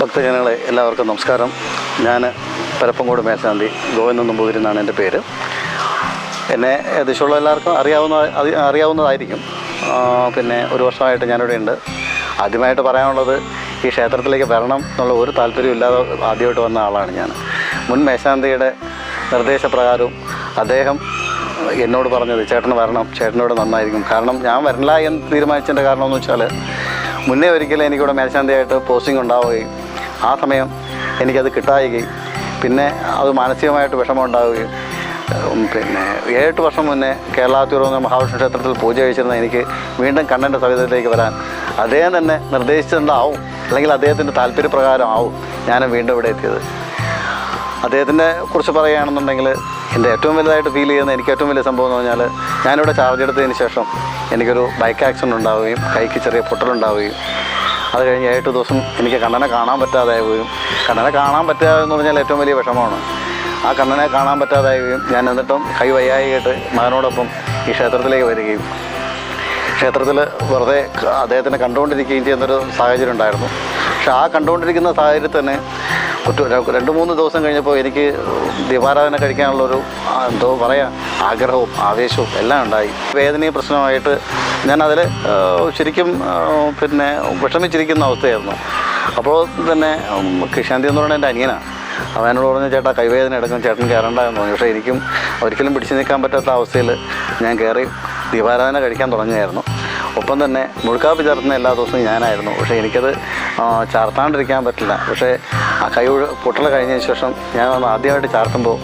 ഭക്തജനങ്ങളെ എല്ലാവർക്കും നമസ്കാരം. ഞാൻ പരപ്പങ്കോട് മേശാന്തി ഗോവിന്ദൻ നമ്പൂതിരി എന്നാണ് എന്റെ പേര്. എന്നെ ദിശയുള്ള എല്ലാവർക്കും അറിയാവുന്ന അറിയാവുന്നതായിരിക്കും. പിന്നെ ഒരു വർഷമായിട്ട് ഞാനിവിടെ ഉണ്ട്. ആദ്യമായിട്ട് പറയാനുള്ളത് ഈ ക്ഷേത്രത്തിലേക്ക് വരണം എന്നുള്ള ഒരു താല്പര്യം ഇല്ലാതെ ആദ്യമായിട്ട് വന്ന ആളാണ് ഞാൻ. മുൻ മേശാന്തിയുടെ നിർദ്ദേശപ്രകാരവും അദ്ദേഹം എന്നോട് പറഞ്ഞത് ചേട്ടന് വരണം ചേട്ടനോട് നന്നായിരിക്കും. കാരണം ഞാൻ വരണില്ല എന്ന് തീരുമാനിച്ചതിന്റെ കാരണം എന്ന് വെച്ചാൽ മുന്നേ ഒരിക്കലും എനിക്കിവിടെ മേൽശാന്തിയായിട്ട് പോസ്റ്റിംഗ് ഉണ്ടാവുകയും ആ സമയം എനിക്കത് കിട്ടായികയും. പിന്നെ അത് മാനസികമായിട്ട് വിഷമം ഉണ്ടാവുകയും പിന്നെ ഏഴെട്ട് വർഷം മുന്നേ കേരളാത്തിരുവന്ന മഹാവിഷ്ണു ക്ഷേത്രത്തിൽ പൂജ കഴിച്ചിരുന്ന എനിക്ക് വീണ്ടും കണ്ണന്റെ സവിധത്തിലേക്ക് വരാൻ അദ്ദേഹം തന്നെ നിർദ്ദേശിച്ചിട്ടുണ്ടാവും. അല്ലെങ്കിൽ അദ്ദേഹത്തിന്റെ താല്പര്യപ്രകാരം ആവും ഞാൻ വീണ്ടും ഇവിടെ എത്തിയത്. അദ്ദേഹത്തിനെ കുറിച്ച് പറയുകയാണെന്നുണ്ടെങ്കിൽ എന്റെ ഏറ്റവും വലുതായിട്ട് ഫീൽ ചെയ്യുന്ന എനിക്ക് ഏറ്റവും വലിയ സംഭവം എന്ന് പറഞ്ഞാൽ ഞാനിവിടെ ചാർജ് എടുത്തതിന് ശേഷം എനിക്കൊരു ബൈക്ക് ആക്സിഡന്റ് ഉണ്ടാവുകയും കൈക്ക് ചെറിയ പൊട്ടലുണ്ടാവുകയും അത് കഴിഞ്ഞ് ഏഴ് ദിവസം എനിക്ക് കണ്ണനെ കാണാൻ പറ്റാതാവുകയും കണ്ണനെ കാണാൻ പറ്റാതെ എന്ന് പറഞ്ഞാൽ ഏറ്റവും വലിയ വിഷമമാണ്. ആ കണ്ണനെ കാണാൻ പറ്റാതാവുകയും ഞാൻ എന്നിട്ടും കൈ വയ്യായിട്ട് മകനോടൊപ്പം ഈ ക്ഷേത്രത്തിലേക്ക് വരികയും ക്ഷേത്രത്തിൽ വെറുതെ അദ്ദേഹത്തിനെ കണ്ടുകൊണ്ടിരിക്കുകയും ചെയ്യുന്നൊരു സാഹചര്യം ഉണ്ടായിരുന്നു. പക്ഷെ ആ കണ്ടുകൊണ്ടിരിക്കുന്ന സാഹചര്യത്തിൽ തന്നെ ഒറ്റ രണ്ട് മൂന്ന് ദിവസം കഴിഞ്ഞപ്പോൾ എനിക്ക് ദീപാരാധന കഴിക്കാനുള്ള ഒരു എന്തോ പറയാം ആഗ്രഹവും ആവേശവും എല്ലാം ഉണ്ടായി. വേദനയും പ്രശ്നമായിട്ട് ഞാനതിൽ ശരിക്കും പിന്നെ വിഷമിച്ചിരിക്കുന്ന അവസ്ഥയായിരുന്നു. അപ്പോൾ തന്നെ കൃഷാന്തി എന്ന് പറയുന്നത് എന്റെ അനിയനാണ് അവൻ എന്നോട് പറഞ്ഞു ചേട്ടാ കൈവേദന എടുക്കും ചേട്ടൻ കയറണ്ട എന്ന് പറഞ്ഞു. പക്ഷേ എനിക്കും ഒരിക്കലും പിടിച്ചു നിൽക്കാൻ പറ്റാത്ത അവസ്ഥയിൽ ഞാൻ കയറി ദീപാരാധന കഴിക്കാൻ തുടങ്ങുകയായിരുന്നു. ഒപ്പം തന്നെ മുഴുക്കാപ്പ് ചേർത്തുന്ന എല്ലാ ദിവസവും ഞാനായിരുന്നു. പക്ഷേ എനിക്കത് ചാർത്താണ്ടിരിക്കാൻ പറ്റില്ല. പക്ഷേ ആ കൈ പൊട്ടൽ കഴിഞ്ഞതിന് ശേഷം ഞാൻ ആദ്യമായിട്ട് ചാർത്തുമ്പോൾ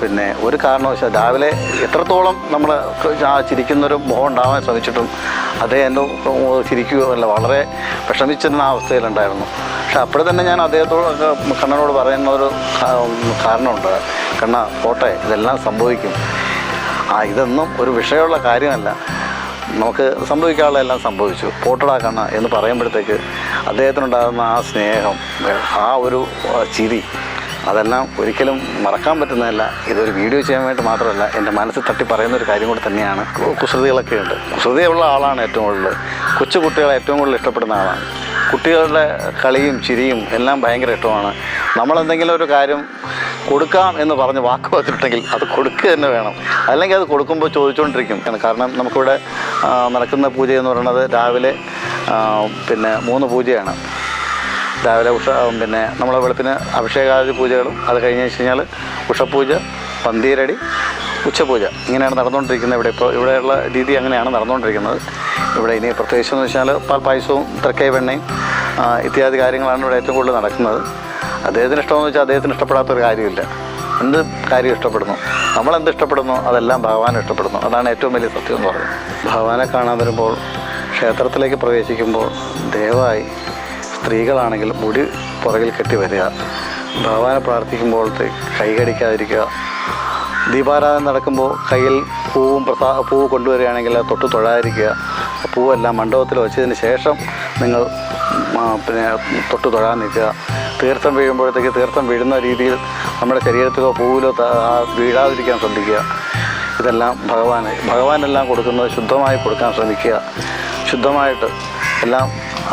പിന്നെ ഒരു കാരണവശാൽ രാവിലെ എത്രത്തോളം നമ്മൾ ആ ചിരിക്കുന്നൊരു മുഖം ഉണ്ടാവാൻ ശ്രമിച്ചിട്ടും എന്നെ ചിരിക്കുകയോ അല്ല വളരെ വിഷമിച്ചിരുന്ന അവസ്ഥയിലുണ്ടായിരുന്നു. പക്ഷെ അപ്പോഴെ തന്നെ ഞാൻ അദ്ദേഹത്തോട് കണ്ണനോട് പറയുന്ന ഒരു കാരണമുണ്ട്. കണ്ണ പോട്ടെ ഇതെല്ലാം സംഭവിക്കും. ആ ഇതൊന്നും ഒരു വിഷയമുള്ള കാര്യമല്ല. നമുക്ക് സംഭവിക്കാനുള്ള എല്ലാം സംഭവിച്ചു. പോട്ടടാ കണ്ണ എന്ന് പറയുമ്പോഴത്തേക്ക് അദ്ദേഹത്തിനുണ്ടാകുന്ന ആ സ്നേഹം ആ ഒരു ചിരി അതെല്ലാം ഒരിക്കലും മറക്കാൻ പറ്റുന്നതല്ല. ഇതൊരു വീഡിയോ ചെയ്യാൻ വേണ്ടി മാത്രമല്ല എന്റെ മനസ്സിൽ തട്ടി പറയുന്ന ഒരു കാര്യം കൂടി തന്നെയാണ്. കുസൃതികളൊക്കെ ഉണ്ട്. കുസൃതിയുള്ള ആളാണ് ഏറ്റവും കൂടുതൽ. കൊച്ചു കുട്ടികളെ ഏറ്റവും കൂടുതൽ ഇഷ്ടപ്പെടുന്ന ആളാണ്. കുട്ടികളുടെ കളിയും ചിരിയും എല്ലാം ഭയങ്കര ഇഷ്ടമാണ്. നമ്മളെന്തെങ്കിലും ഒരു കാര്യം കൊടുക്കാം എന്ന് പറഞ്ഞ് വാക്ക് വന്നിട്ടുണ്ടെങ്കിൽ അത് കൊടുക്കുക തന്നെ വേണം. അല്ലെങ്കിൽ അത് കൊടുക്കുമ്പോൾ ചോദിച്ചുകൊണ്ടിരിക്കും കാരണം നമുക്കിവിടെ നടക്കുന്ന പൂജ എന്ന് പറയുന്നത് രാവിലെ പിന്നെ മൂന്ന് പൂജയാണ്. രാവിലെ ഉഷ പിന്നെ നമ്മളെ വെളുപ്പിന് അഭിഷേകാദി പൂജകളും അത് കഴിഞ്ഞ് വെച്ച് കഴിഞ്ഞാൽ ഉഷപൂജ പന്തീരടി ഉച്ചപൂജ. ഇങ്ങനെയാണ് നടന്നുകൊണ്ടിരിക്കുന്നത് ഇവിടെ. ഇപ്പോൾ ഇവിടെയുള്ള രീതി അങ്ങനെയാണ് നടന്നുകൊണ്ടിരിക്കുന്നത്. ഇവിടെ ഇനി പ്രത്യേകിച്ച് എന്ന് വെച്ചാൽ പാൽ പായസവും തിരക്കൈ വെണ്ണയും ഇത്യാദി കാര്യങ്ങളാണ് ഇവിടെ ഏറ്റവും കൂടുതൽ നടക്കുന്നത്. അദ്ദേഹത്തിന് ഇഷ്ടമെന്ന് വെച്ചാൽ അദ്ദേഹത്തിന് ഇഷ്ടപ്പെടാത്ത ഒരു കാര്യമില്ല. എന്ത് കാര്യം ഇഷ്ടപ്പെടുന്നു? നമ്മളെന്ത് ഇഷ്ടപ്പെടുന്നു? അതെല്ലാം ഭഗവാൻ ഇഷ്ടപ്പെടുന്നു. അതാണ് ഏറ്റവും വലിയ സത്യം എന്ന് പറയുന്നത്. ഭഗവാനെ കാണാൻ വരുമ്പോൾ ക്ഷേത്രത്തിലേക്ക് പ്രവേശിക്കുമ്പോൾ ദയവായി സ്ത്രീകളാണെങ്കിൽ മുടി പുറകിൽ കെട്ടി വരിക. ഭഗവാനെ പ്രാർത്ഥിക്കുമ്പോഴത്തെ കൈകടിക്കാതിരിക്കുക ദീപാരാധന നടക്കുമ്പോൾ കയ്യിൽ പൂവും പ്രസാ പൂവ് കൊണ്ടുവരികയാണെങ്കിൽ തൊട്ട് തൊഴാതിരിക്കുക. പൂവെല്ലാം മണ്ഡപത്തിൽ വെച്ചതിന് ശേഷം നിങ്ങൾ പിന്നെ തൊട്ട് തൊഴാൻ നിൽക്കുക. തീർത്ഥം വീഴുമ്പോഴത്തേക്ക് തീർത്ഥം വീഴുന്ന രീതിയിൽ നമ്മുടെ ശരീരത്തിലോ പൂവിലോ വീഴാതിരിക്കാൻ ശ്രദ്ധിക്കുക. ഇതെല്ലാം ഭഗവാന് ഭഗവാനെല്ലാം കൊടുക്കുന്നത് ശുദ്ധമായി കൊടുക്കാൻ ശ്രമിക്കുക. ശുദ്ധമായിട്ട് എല്ലാം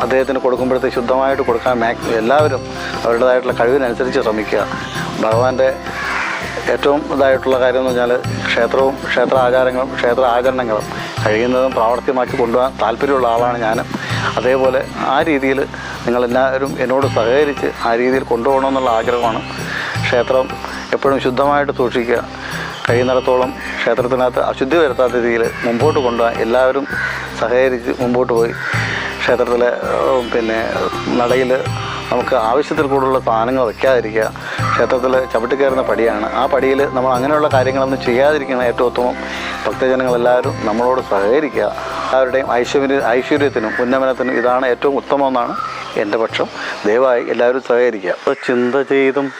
അദ്ദേഹത്തിന് കൊടുക്കുമ്പോഴത്തേക്ക് ശുദ്ധമായിട്ട് കൊടുക്കാൻ മാക്സിമം എല്ലാവരും അവരുടേതായിട്ടുള്ള കഴിവിനനുസരിച്ച് ശ്രമിക്കുക. ഭഗവാന്റെ ഏറ്റവും ഇതായിട്ടുള്ള കാര്യം എന്ന് പറഞ്ഞാൽ ക്ഷേത്രവും ക്ഷേത്ര ആചാരങ്ങളും ക്ഷേത്ര ആചരണങ്ങളും കഴിയുന്നതും പ്രാവർത്തികമാക്കി കൊണ്ടുപോകാൻ താല്പര്യമുള്ള ആളാണ് ഞാൻ അതേപോലെ ആ രീതിയിൽ നിങ്ങളെല്ലാവരും എന്നോട് സഹകരിച്ച് ആ രീതിയിൽ കൊണ്ടുപോകണമെന്നുള്ള ആഗ്രഹമാണ്. ക്ഷേത്രം എപ്പോഴും ശുദ്ധമായിട്ട് സൂക്ഷിക്കുക. കഴിയുന്നിടത്തോളം ക്ഷേത്രത്തിനകത്ത് അശുദ്ധി വരുത്താത്ത രീതിയിൽ മുമ്പോട്ട് കൊണ്ടുപോകാൻ എല്ലാവരും സഹകരിച്ച് മുമ്പോട്ട് പോയി. ക്ഷേത്രത്തിലെ പിന്നെ നടയിൽ നമുക്ക് ആവശ്യത്തിൽ കൂടുതലുള്ള സാധനങ്ങൾ വയ്ക്കാതിരിക്കുക. ക്ഷേത്രത്തിൽ ചവിട്ടിക്കയറുന്ന പടിയാണ്. ആ പടിയിൽ നമ്മൾ അങ്ങനെയുള്ള കാര്യങ്ങളൊന്നും ചെയ്യാതിരിക്കണം ഏറ്റവും ഉത്തമം. ഭക്തജനങ്ങളെല്ലാവരും നമ്മളോട് സഹകരിക്കുക. എല്ലാവരുടെയും ഐശ്വര്യ ഐശ്വര്യത്തിനും ഉന്നമനത്തിനും ഇതാണ് ഏറ്റവും ഉത്തമമെന്നാണ് എന്റെ പക്ഷം. ദയവായി എല്ലാവരും സഹകരിക്കുക. ചിന്ത ചെയ്തും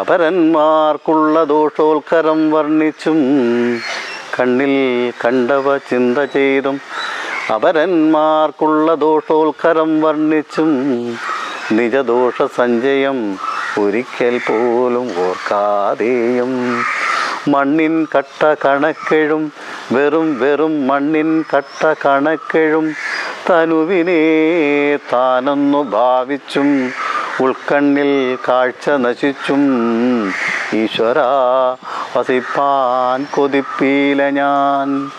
അപരന്മാർക്കുള്ള ദോഷോത്കരം വർണിച്ചും കണ്ണിൽ കണ്ടവ ചിന്ത ചെയ്തും അപരന്മാർക്കുള്ള ദോഷോത്കരം വർണിച്ചും നിജദോഷ സഞ്ചയം ഒരിക്കൽ പോലും ഓർക്കാതെയും. മണ്ണിൻ കട്ട കണക്കെഴും വെറും വെറും മണ്ണിൻ കട്ട കണക്കെഴും തനുവിനെ താനൊന്നു ഭാവിച്ചും ഉൾക്കണ്ണിൽ കാഴ്ച നശിച്ചും. ഈശ്വര വസിപ്പാൻ കൊതിപ്പീല ഞാൻ.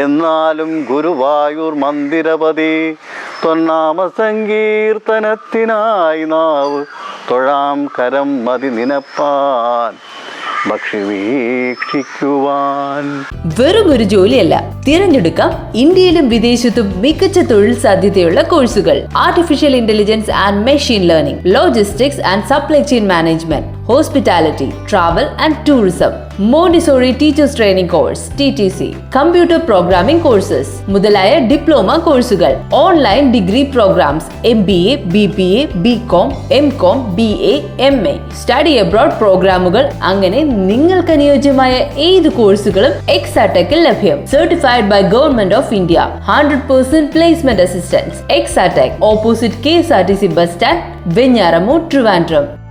എന്നാലും ഗുരുവായൂർ മന്ദിരപതി തൊന്നാമ സങ്കീർത്തനത്തിനായി നാവ് തൊഴാം കരം മതി നിനപ്പാൻ. വീക്ഷിക്കുവാൻ വെറും ഒരു ജോലിയല്ല തിരഞ്ഞെടുക്കാം ഇന്ത്യയിലും വിദേശത്തും മികച്ച തൊഴിൽ സാധ്യതയുള്ള കോഴ്സുകൾ. Artificial intelligence and machine learning logistics and supply chain management hospitality travel and tourism Montessori teachers training course T T C computer programming courses മുതലായ ഡിപ്ലോമ കോഴ്സുകൾ online degree programmes M B A B B A B com M com B A M A study abroad പ്രോഗ്രാമുകൾ അങ്ങനെ നിങ്ങൾക്ക് അനുയോജ്യമായ ഏത് കോഴ്സുകളും എക്സാടെക്കിൽ ലഭ്യം. Certified by government of India hundred percent placement assistance Exatech opposite K S R T C bus stand Venjaramoodu Trivandrum